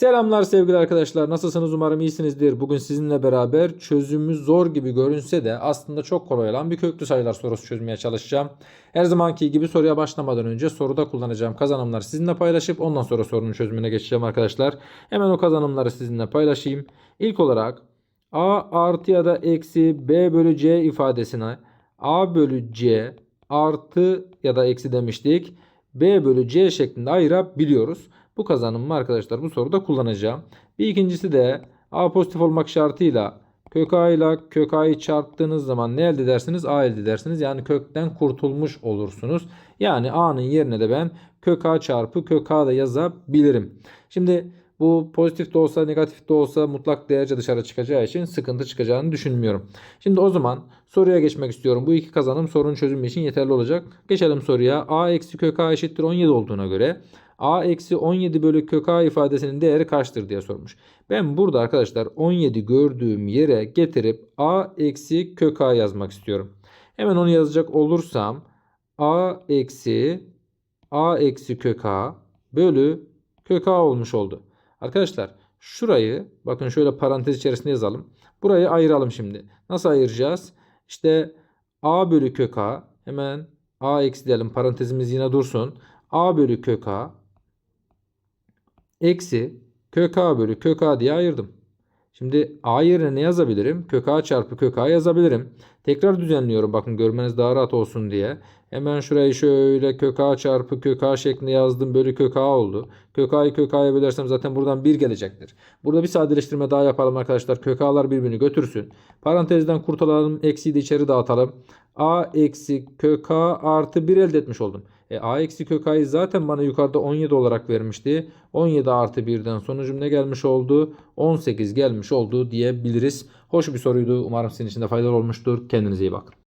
Selamlar sevgili arkadaşlar. Nasılsınız? Umarım iyisinizdir. Bugün sizinle beraber çözümü zor gibi görünse de aslında çok kolay olan bir köklü sayılar sorusu çözmeye çalışacağım. Her zamanki gibi soruya başlamadan önce soruda kullanacağım kazanımları sizinle paylaşıp ondan sonra sorunun çözümüne geçeceğim arkadaşlar. Hemen o kazanımları sizinle paylaşayım. İlk olarak a artı ya da eksi b bölü c ifadesine a bölü c artı ya da eksi demiştik. b bölü c şeklinde ayırabiliyoruz. Bu kazanımı arkadaşlar bu soruda kullanacağım. Bir ikincisi de a pozitif olmak şartıyla kök a ile kök a'yı çarptığınız zaman ne elde edersiniz? a elde edersiniz. Yani kökten kurtulmuş olursunuz. Yani a'nın yerine de ben kök a çarpı kök a da yazabilirim. Şimdi bu pozitif de olsa negatif de olsa mutlak değerce dışarı çıkacağı için sıkıntı çıkacağını düşünmüyorum. Şimdi o zaman soruya geçmek istiyorum. Bu iki kazanım sorunun çözümü için yeterli olacak. Geçelim soruya. a eksi kök a eşittir 17 olduğuna göre a eksi 17 bölü kök a ifadesinin değeri kaçtır diye sormuş. Ben burada arkadaşlar 17 gördüğüm yere getirip a eksi kök a yazmak istiyorum. Hemen onu yazacak olursam a eksi a eksi kök a bölü kök a olmuş oldu. Arkadaşlar şurayı bakın şöyle parantez içerisinde yazalım. Burayı ayıralım şimdi. Nasıl ayıracağız? İşte a bölü kök a hemen a eksi diyelim parantezimiz yine dursun. a bölü kök a eksi kök a bölü kök a diye ayırdım. Şimdi a yerine ne yazabilirim? Kök a çarpı kök a yazabilirim. Tekrar düzenliyorum bakın görmeniz daha rahat olsun diye. Hemen şurayı şöyle kök a çarpı kök a şeklinde yazdım. Bölü kök a oldu. Kök a'yı kök a'ya bölersem zaten buradan 1 gelecektir. Burada bir sadeleştirme daha yapalım arkadaşlar. Kök a'lar birbirini götürsün. Parantezden kurtulalım. Eksiyi de içeri dağıtalım. A eksi kök a artı 1 elde etmiş oldum. E, a eksi kök a'yı zaten bana yukarıda 17 olarak vermişti. 17 artı 1'den sonucum ne gelmiş oldu? 18 gelmiş oldu diyebiliriz. Hoş bir soruydu. Umarım sizin için de faydalı olmuştur. Kendinize iyi bakın.